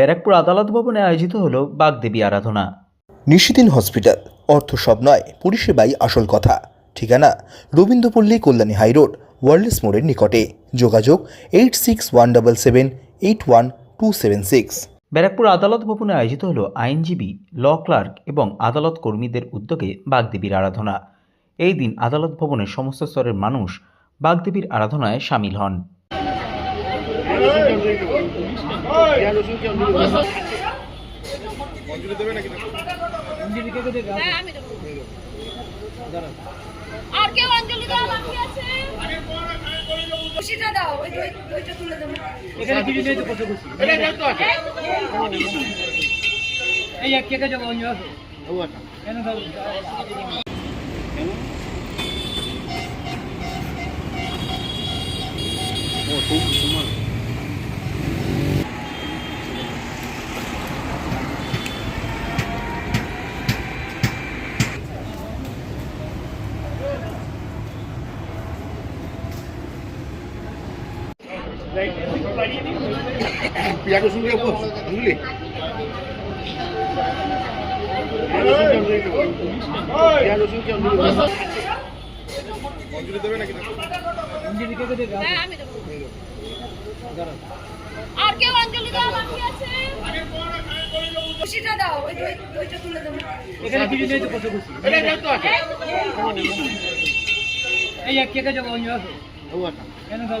ব্যারাকপুর আদালত ভবনে আয়োজিত হল বাগদেবী আরাধনা। নিশিদিন হসপিটাল অর্থ সব নয় পরিষেবাই আসল কথা। ঠিকানা রবীন্দ্রপল্লী কল্যাণী হাইরোড ওয়ার্ল্ডস মোড়ের নিকটে। যোগাযোগ eight six one double seven eight one two seven six. Barrackpore আদালত ভবনে আয়োজিত হল আইনজীবী ল ক্লার্ক এবং আদালত কর্মীদের উদ্যোগে বাগদেবীর আরাধনা। এই দিন আদালত ভবনের সমস্ত স্তরের মানুষ বাগদেবীর আরাধনায় সামিল হন। আর কেউ অঞ্জলি দেওয়া বাকি আছে খুশিটা দাও ওই দইটা তুলে দেবো এখানে কিছু নেই তো কত খুশি এই এক কেকে যাব অন্য আসো। কেন দাও পিয়াকে শুনলে বুঝলি আর কেউ অঞ্জলি দেওয়া বাকি আছে? খুশিটা দাও ওই দইটা তুলে দেবো এখানে কিছু নেই তো কত খুশি এই এক কেকে যাব অন্য কেন দাও